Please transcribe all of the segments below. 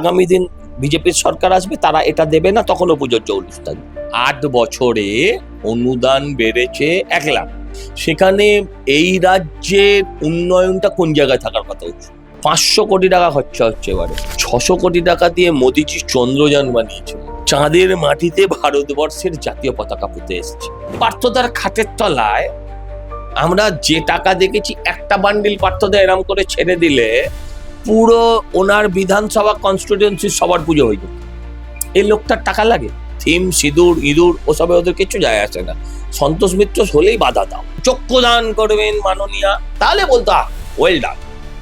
আগামী দিন বিজেপির সরকার আসবে, তারা এটা দেবে না, তখনও পুজোর জৌলুস থাকবে আট বছরে অনুদান বেড়েছে এক লাখ। সেখানে এই রাজ্যের উন্নয়নটা কোন জায়গায় থাকার কথা হচ্ছে? পাঁচশো কোটি টাকা খরচা হচ্ছে এবারে। ছশো কোটি টাকা দিয়ে মোদিজি চন্দ্রযান বানিয়েছে। চাঁদের মাটিতে ভারতবর্ষের জাতীয় পতাকা পুঁতে এসেছে। পার্থদার খাটের তলায় আমরা যে টাকা দেখেছি, একটা বান্ডিল পার্থদা এরম করে ছেড়ে দিলে পুরো ওনার বিধানসভা কনস্টিটিউন্সি সবার পুজো হয়ে যেত এই লোকটার টাকা লাগে। থিম, সিঁদুর, ইঁদুর, ওসবে ওদের কিছু যায় আসে না। সন্তোষ মিত্র হলেই বাধা দাও। চক্ষু দান করবেন মাননীয়া। তাহলে বলতো ওয়েল ডান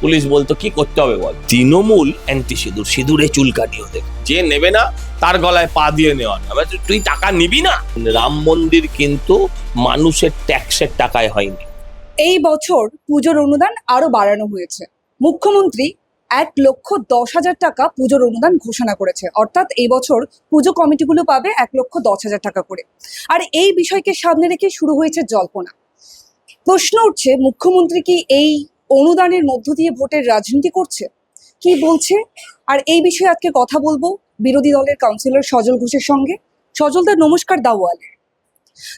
পুলিশ বলতো, কি করতে হবে বল? তৃণমূল অ্যান্টি সিঁদুর সিঁদুরে চুলকানি ওদের। যে নেবে না, তার গলায় পা দিয়ে নেওয়া তুই টাকা নিবি না? রাম মন্দির কিন্তু মানুষের ট্যাক্সের টাকায় হয়নি। এই বছর পুজোর অনুদান আরও বাড়ানো হয়েছে। মুখ্যমন্ত্রী এক লক্ষ দশ হাজার টাকা পুজোর অনুদান ঘোষণা করেছে। অর্থাৎ এই বছর পুজো কমিটিগুলো পাবে এক লক্ষ দশ হাজার টাকা করে। আর এই বিষয়কে সামনে রেখে শুরু হয়েছে জল্পনা। প্রশ্ন উঠছে, মুখ্যমন্ত্রী কি এই অনুদানের মধ্য দিয়ে ভোটের রাজনীতি করছে? কি বলছে? আর এই বিষয়ে আজকে কথা বলব বিরোধী দলের কাউন্সিলর সজল ঘোষের সঙ্গে। সজলদার নমস্কার, দাওয়ালে।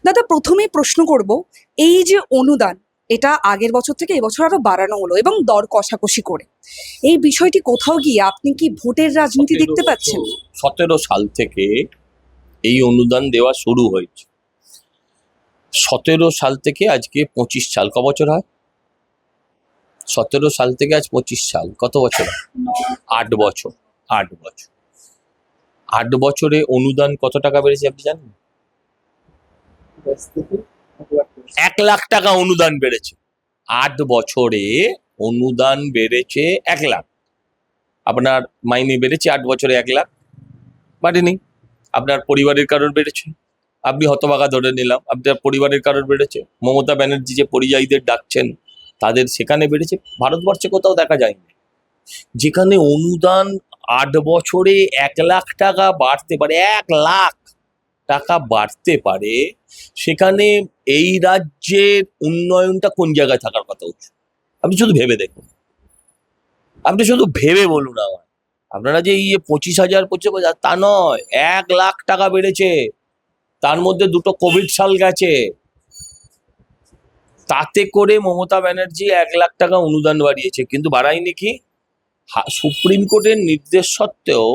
দাদা, প্রথমেই প্রশ্ন করব, এই যে অনুদান এটা আগের বছর থেকে এবছর আরও বাড়ানো হলো এবং দর কষাকষি করে। এই বিষয়টি কোথাও গিয়ে আপনি কি ভোটের রাজনীতি দেখতে পাচ্ছেন? সতেরো সাল থেকে এই অনুদান দেওয়া শুরু হয়েছে। সতেরো সাল থেকে আজকে পঁচিশ সাল ক বছর হয়? সতেরো সাল থেকে আজ পঁচিশ সাল কত বছর? আট বছর আট বছর। আট বছরে অনুদান কত টাকা বেড়েছে আপনি জানেন? এক লাখ টাকা অনুদান বেড়েছে। আট বছরে অনুদান বেড়েছে এক লাখ। আপনার মাইনে বেড়েছে আট বছরে এক লাখ। বাড়েনি আপনার পরিবারের কারণ বেড়েছে। আপনি হতবাগা ধরে নিলাম। আপনার পরিবারের কারণ বেড়েছে। মমতা ব্যানার্জি যে পরিযায়ীদের ডাকছেন, তাদের সেখানে বেড়েছে। ভারতবর্ষে কোথাও দেখা যায়নি। যেখানে অনুদান আট বছরে এক লাখ টাকা বাড়তে পারে, এক লাখ টাকা বাড়তে পারে, সেখানে এই রাজ্যের উন্নয়নটা কোন জায়গায় থাকার কথা হচ্ছে আপনি শুধু ভেবে দেখুন। আপনি শুধু ভেবে বলুন আমার আপনারা যে ইয়ে পঁচিশ হাজার পঁচিশ হাজার তা নয়, এক লাখ টাকা বেড়েছে। তার মধ্যে দুটো কোভিড সাল গেছে। তাতে করে মমতা ব্যানার্জি এক লাখ টাকা অনুদান বাড়িয়েছে। কিন্তু বাড়ায়নি কি? সুপ্রিম কোর্টের নির্দেশ সত্ত্বেও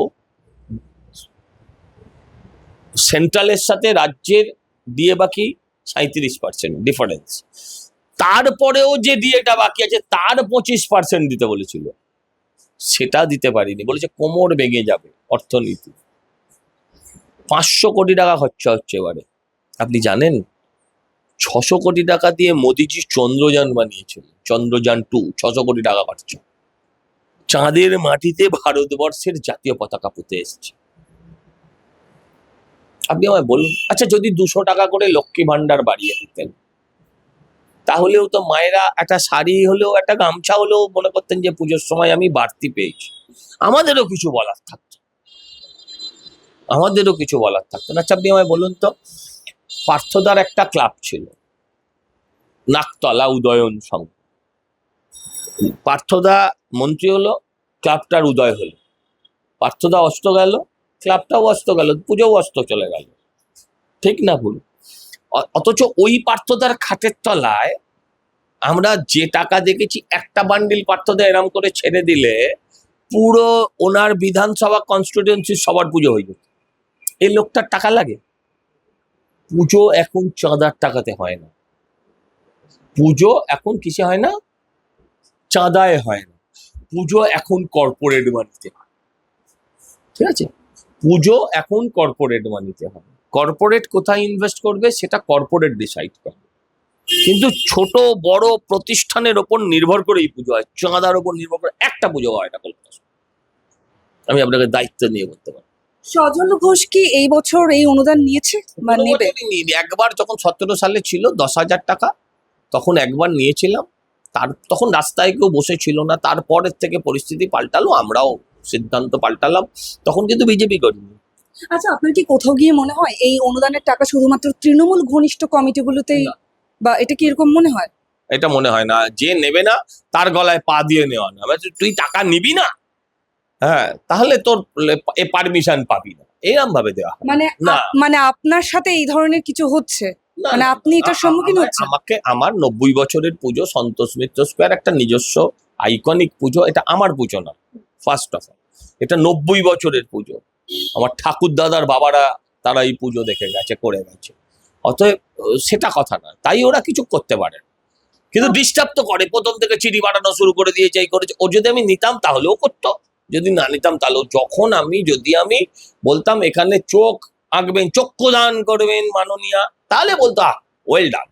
সেন্ট্রালের সাথে রাজ্যের দিয়ে বাকি সাঁত্রিশ পার্সেন্ট ডিফারেন্স তারপরেও যে ডিএটা বাকি আছে, তার পঁচিশ পার্সেন্ট দিতে বলেছিল। সেটা দিতে পারিনি। বলেছে কোমর ভেঙে যাবে, অর্থনীতি। পাঁচশো কোটি টাকা খরচা হচ্ছে এবারে। আপনি জানেন? ছশো কোটি টাকা দিয়ে মোদিজি চন্দ্রযান বানিয়েছিল চন্দ্রযান টু, ছশো কোটি টাকা খরচা। চাঁদের মাটিতে ভারতবর্ষের জাতীয় পতাকা পুঁতে এসেছে। আপনি আমায় বলুন। আচ্ছা যদি দুশো টাকা করে লক্ষ্মী ভান্ডার বাড়িয়ে দিতেন, তাহলেও তো মায়েরা একটা শাড়ি হলেও, একটা গামছা হলেও মনে করতেন যে পুজোর সময় আমি বাড়তি পেয়েছি। আমাদেরও কিছু বলার থাকতো। আমাদেরও কিছু বলার থাকতো না। আচ্ছা আপনি আমায় বলুন তো, পার্থদার একটা ক্লাব ছিল, নাকতলা উদয়ন সংঘ। পার্থদা মন্ত্রী হলো, ক্লাবটার উদয় হলো। পার্থদা অস্ত গেল ক্লাবটাও অস্ত গেল, পুজোও অস্ত চলে গেল। ঠিক না ভুল? অথচ ওই পার্থদার খাটের তলায় আমরা যে টাকা দেখেছি, একটা বান্ডিল পার্থদা এরম করে ছেড়ে দিলে পুরো ওনার বিধানসভা কনস্টিটিউন্সি সবার পুজো হয়ে যেত। এই লোকটার টাকা লাগে। পুজো এখন চাঁদার টাকাতে হয় না। পুজো এখন কিসে হয় না? চাঁদায় হয় না। পুজো এখন কর্পোরেট মানিতে ঠিক আছে? পুজো এখন কর্পোরেট মানিতে হবে। কর্পোরেট কোথায় ইনভেস্ট করবে সেটা কর্পোরেট ডিসাইড করবে কিন্তু ছোট বড় প্রতিষ্ঠানের ওপর নির্ভর করে এই পুজো হয়। চাঁদার ওপর নির্ভর করে একটা পুজো হয় এটা কলকাতা আমি আপনাকে দায়িত্ব নিয়ে করতে পারি। সজল ঘোষ কি এই বছর এই অনুদান নিয়েছে? নিইনি। একবার যখন সতেরো সালে ছিল দশ হাজার টাকা তখন একবার নিয়েছিলাম। তার তখন রাস্তায় কেউ বসে ছিল না। তারপরের থেকে পরিস্থিতি পাল্টালো আমরাও সিদ্ধান্ত পাল্টালাম তখন কিন্তু বিজেপি করিনি। আচ্ছা আপনার কি কোথাও গিয়ে মনে হয় এই অনুদানের টাকা শুধুমাত্র তৃণমূল ঘনিষ্ঠ কমিটিগুলোতেই। বা এটা কি এরকম মনে হয়? এটা মনে হয় না। যে নেবে না তার গলায় পা দিয়ে নেওয়া না। তুই টাকা নিবি না? হ্যাঁ তাহলে তোর এ পারমিশন পাবি না। এরম ভাবে দেওয়া মানে। মানে আপনার সাথে এই ধরনের কিছু হচ্ছে? মানে আপনি এটার সম্মুখীন হচ্ছেন? আমাকে আমার নব্বই বছরের পুজো সন্তোষ মিত্র স্কোয়ার একটা নিজস্ব আইকনিক পুজো এটা আমার পুজো না। ফার্স্ট অফ অল এটা নব্বই বছরের পুজো। আমার ঠাকুর দাদার বাবারা, তারা এই পুজো দেখে গেছে, করে গেছে। অতএব, সেটা কথা না তাই ওরা কিছু করতে পারে। কিন্তু ডিস্টার্ব তো করে। প্রথম থেকে চিঠি বানানো শুরু করে দিয়েছে, এই করেছে। ও যদি আমি নিতাম তাহলেও করতো। যদি না নিতাম তাহলেও যখন আমি, যদি আমি বলতাম, এখানে চোখ আঁকবেন, চক্ষু দান করবেন, মাননীয়া, তাহলে বলতো ওয়েল ডান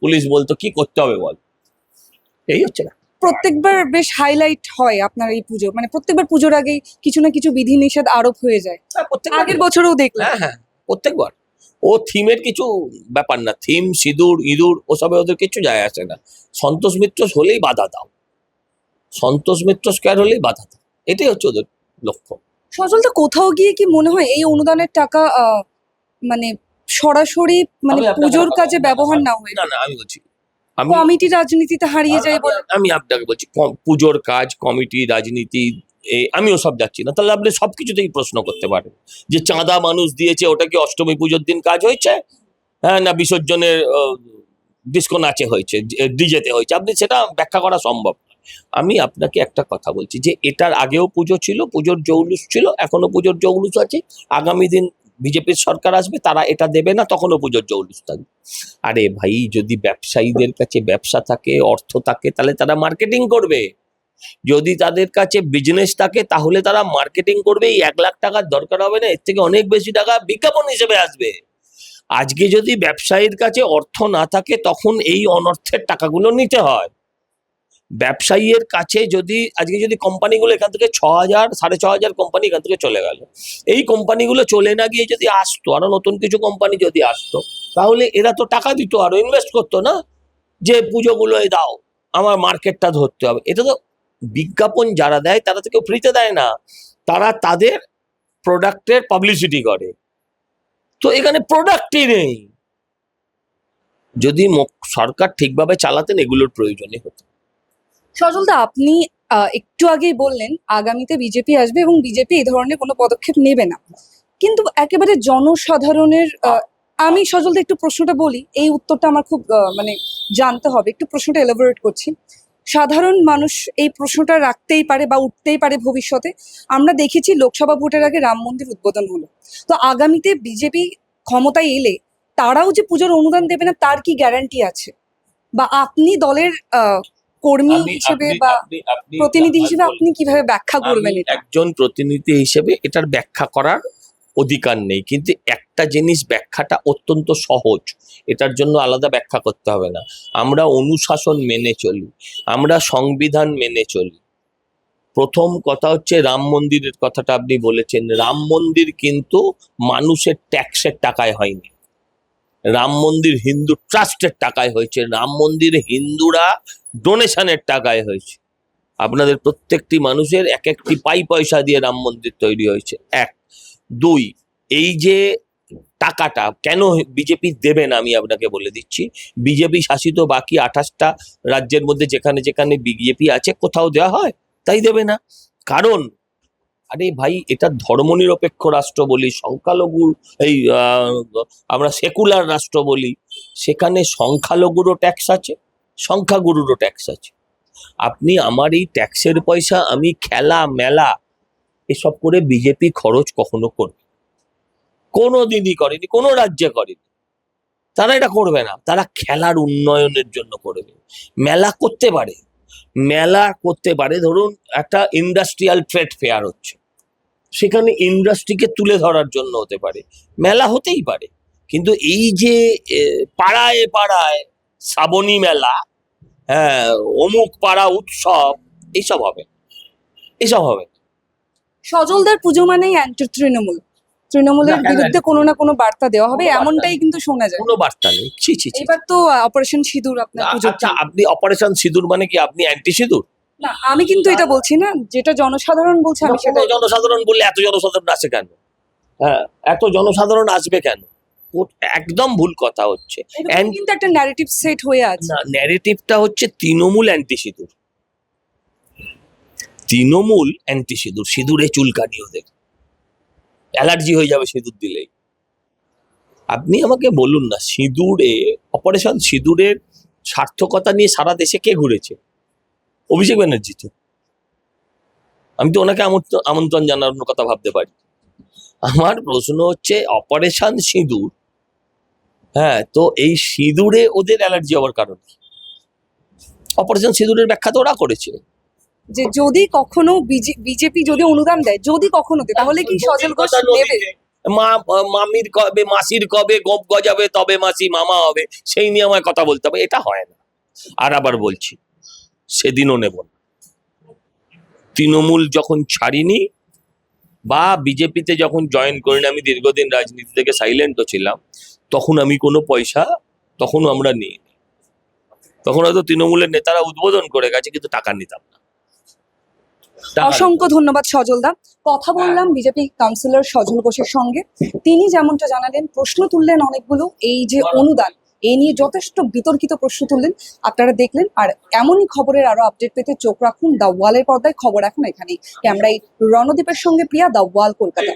পুলিশ বলতো, কি করতে হবে বল? এই হচ্ছে না প্রত্যেকবার বেশ হাইলাইট হয় আপনার এই পুজো। মানে প্রত্যেকবার পুজোর আগেই কিছু না কিছু বিধি নিষেধ আরোপ হয়ে যায়। হ্যাঁ, আগের বছরেও দেখলাম। হ্যাঁ হ্যাঁ প্রত্যেকবার। ও থিমের কিছু ব্যাপার না। থিম সিঁদুর ইঁদুর ওসবে ওদের কিছু যায় আসে না। সন্তোষ মিত্র হলেই বাধা দাও। সন্তোষ মিত্র স্কোয়ার হলেই বাধা দাও। এটাই হচ্ছে ওদের লক্ষ্য। সজলদা কোথাও গিয়ে কি মনে হয় এই অনুদানের টাকা মানে সরাসরি মানে পুজোর কাজে ব্যবহার না হয়ে? না না আমি বলছি আমি কমিটি রাজনীতিতে হারিয়ে যায় আমি- বলে আমি আপনাকে বলছি পুজোর কাজ কমিটি রাজনীতি আমিও সব যাচ্ছি না। তাহলে আপনি সবকিছুতেই প্রশ্ন করতে পারেন। যে চাঁদা মানুষ দিয়েছে ওটা কি অষ্টমী পুজোর দিন কাজ হয়েছে? হ্যাঁ না বিসর্জনের ডিস্কো নাচে হয়েছে ডিজেতে হয়েছে। আপনি সেটা ব্যাখ্যা করা সম্ভব। আমি আপনাকে একটা কথা বলছি যে এটার আগেও পুজো ছিল পুজোর জৌলুস ছিল এখনও পুজোর জৌলুস আছে। আগামী দিন বিজেপির সরকার আসবে, তারা এটা দেবে না, তখনও পুজোর জৌলুস থাকবে আরে ভাই, যদি ব্যবসায়ীদের কাছে ব্যবসা থাকে, অর্থ থাকে, তাহলে তারা মার্কেটিং করবে। যদি তাদের কাছে বিজনেস থাকে, তাহলে তারা মার্কেটিং করবে, এই এক লাখ টাকার দরকার হবে না, এর থেকে অনেক বেশি টাকা বিজ্ঞাপন হিসেবে আসবে। আজকে যদি ব্যবসায়ীর কাছে অর্থ না থাকে, তখন এই অনর্থের টাকাগুলো নিতে হয়। ব্যবসায়ীর কাছে যদি, আজকে যদি কোম্পানিগুলো এখান থেকে ছ হাজার সাড়ে ছ হাজার কোম্পানি এখান থেকে চলে গেল, এই কোম্পানিগুলো চলে না গিয়ে যদি আসতো, আরও নতুন কিছু কোম্পানি যদি আসতো, তাহলে এরা তো টাকা দিত, আরও ইনভেস্ট করতো না? যে পুজোগুলোয় দাও, আমার মার্কেটটা ধরতে হবে। এটা তো বিজ্ঞাপন যারা দেয়, তারা তো কেউ ফ্রিতে দেয় না। তারা তাদের প্রোডাক্টের পাবলিসিটি করে। তো এখানে প্রোডাক্টই নেই। যদি সরকার ঠিকভাবে চালাতেন, এগুলোর প্রয়োজনই হতো। সজলদা, আপনি একটু আগেই বললেন, আগামীতে বিজেপি আসবে এবং বিজেপি এই ধরনের কোনো পদক্ষেপ নেবে না। কিন্তু একেবারে জনসাধারণের আমি সজলদা একটু প্রশ্নটা বলি, এই উত্তরটা আমার খুব মানে জানতে হবে। একটু প্রশ্নটা এলাবোরেট করছি। সাধারণ মানুষ এই প্রশ্নটা রাখতেই পারে বা উঠতেই পারে ভবিষ্যতে। আমরা দেখেছি লোকসভা ভোটের আগে রাম মন্দির উদ্বোধন হলো। তো আগামীতে বিজেপি ক্ষমতায় এলে তারাও যে পুজোর অনুদান দেবে না, তার কি গ্যারান্টি আছে? বা আপনি দলের কর্মী হিসেবে বা প্রতিনিধি হিসেবে আপনি কীভাবে ব্যাখ্যা করবেন একজন প্রতিনিধি হিসেবে এটার ব্যাখ্যা করার অধিকার নেই কিন্তু একটা জিনিস ব্যাখ্যাটা অত্যন্ত সহজ এটার জন্য আলাদা ব্যাখ্যা করতে হবে না। আমরা অনুশাসন মেনে চলি আমরা সংবিধান মেনে চলি। প্রথম কথা হচ্ছে রাম মন্দিরের কথাটা আপনি বলেছেন রাম মন্দির কিন্তু মানুষের ট্যাক্সের টাকায় হয়নি। রাম মন্দির হিন্দু ট্রাস্টের টাকায় হয়েছে। রাম মন্দির হিন্দুরা ডোনেশনের টাকায় হয়েছে। আপনাদের প্রত্যেকটি মানুষের এক একটি পাই পয়সা দিয়ে রাম মন্দির তৈরি হয়েছে। এক। দুই, এই যে টাকাটা কেন বিজেপি দেবে না আমি আপনাকে বলে দিচ্ছি। বিজেপি শাসিত বাকি আঠাশটা রাজ্যের মধ্যে যেখানে যেখানে বিজেপি আছে, কোথাও দেওয়া হয়, তাই দেবে না। কারণ আরে ভাই, এটা ধর্মনিরপেক্ষ রাষ্ট্র বলি, সংখ্যালঘু, এই আমরা সেকুলার রাষ্ট্র বলি, সেখানে সংখ্যালঘুরও ট্যাক্স আছে, সংখ্যাগুরুরও ট্যাক্স আছে। আপনি আমার এই ট্যাক্সের পয়সা, আমি খেলা, মেলা, এসব করে বিজেপি খরচ কখনো করবে কোনো দিনই করেনি, কোনো রাজ্যে করেনি। তারা এটা করবে না, তারা খেলার উন্নয়নের জন্য করবে মেলা করতে পারে মেলা করতে পারে। ধরুন, একটা ইন্ডাস্ট্রিয়াল ট্রেড ফেয়ার হচ্ছে। সেখানে ইন্ডাস্ট্রিকে তুলে ধরার জন্য হতে পারে। মেলা হতেই পারে। কিন্তু এই যে পাড়ায় পাড়ায় শ্রাবণী মেলা হ্যাঁ অমুক পাড়া উৎসব, এইসব হবে। এইসব হবে। সজলদার পুজো মানেই তৃণমূল তৃণমূলের বিরুদ্ধে কোনো না কোনো বার্তা দেওয়া হবে এমনটাই কিন্তু শোনা যায়। কোনো বার্তা নেই। ছি ছি ছি। এবার তো অপারেশন সিঁদুর আপনার আচ্ছা আপনি অপারেশন সিঁদুর মানে কি আপনি অ্যান্টি সিঁদুর না আমি কিন্তু এটা বলছি না যেটা জনসাধারণ বলছে আমি সেটা জনসাধারণ বললে এত জনসাধারণ আসে কেন? হ্যাঁ এত জনসাধারণ আসবে কেন? একদম ভুল কথা হচ্ছে। কিন্তু একটা ন্যারেটিভ সেট হয়ে আছে। না ন্যারেটিভটা হচ্ছে তৃণমূল অ্যান্টি সিঁদুর তৃণমূল অ্যান্টি সিঁদুর সিঁদুরে চুলকানি ওদের। অ্যালার্জি হয়ে যাবে সিঁদুর দিলেই। আপনি আমাকে বলুন না, সিঁদুরে, অপারেশন সিঁদুরের সার্থকতা নিয়ে সারা দেশে কে ঘুরেছে? অভিষেক ব্যানার্জি তো। আমি তো ওনাকে আমন্ত্রণ জানানোর কথা ভাবতে পারি। আমার প্রশ্ন হচ্ছে, অপারেশন সিঁদুর হ্যাঁ তো এই সিঁদুরে ওদের অ্যালার্জি হওয়ার কারণ অপারেশন সিঁদুরের ব্যাখ্যা তো ওরা করেছে। যে যদি কখনো বিজেপি যদি অনুদান দেয় যদি কখনো দেয় তাহলে কি সজল ঘোষ নেবে? মা মামির কবে মাসির কবে গোপ গজাবে তবে মাসি মামা হবে সেই নিয়ে আমায় কথা বলতে হবে। এটা হয় না। আর আবার বলছি সেদিনও নেব না। তৃণমূল যখন ছাড়িনি বা বিজেপিতে যখন জয়েন করিনি আমি দীর্ঘদিন রাজনীতি থেকে সাইলেন্টও ছিলাম তখন আমি কোনো পয়সা তখনও আমরা নিই তখন হয়তো তৃণমূলের নেতারা উদ্বোধন করে গেছে কিন্তু টাকা নিতাম না। অসংখ্য ধন্যবাদ সজল দা কথা বললাম বিজেপি কাউন্সিলর সজল ঘোষের সঙ্গে। তিনি যেমনটা জানালেন প্রশ্ন তুললেন অনেকগুলো এই যে অনুদান এ নিয়ে যথেষ্ট বিতর্কিত প্রশ্ন তুললেন। আপনারা দেখলেন আর এমনই খবরের আরও আপডেট পেতে চোখ রাখুন দ্য ওয়ালের পর্দায়। খবর এখন এখানেই। ক্যামেরায় রণদীপের সঙ্গে প্রিয়া দ্য ওয়াল কলকাতা।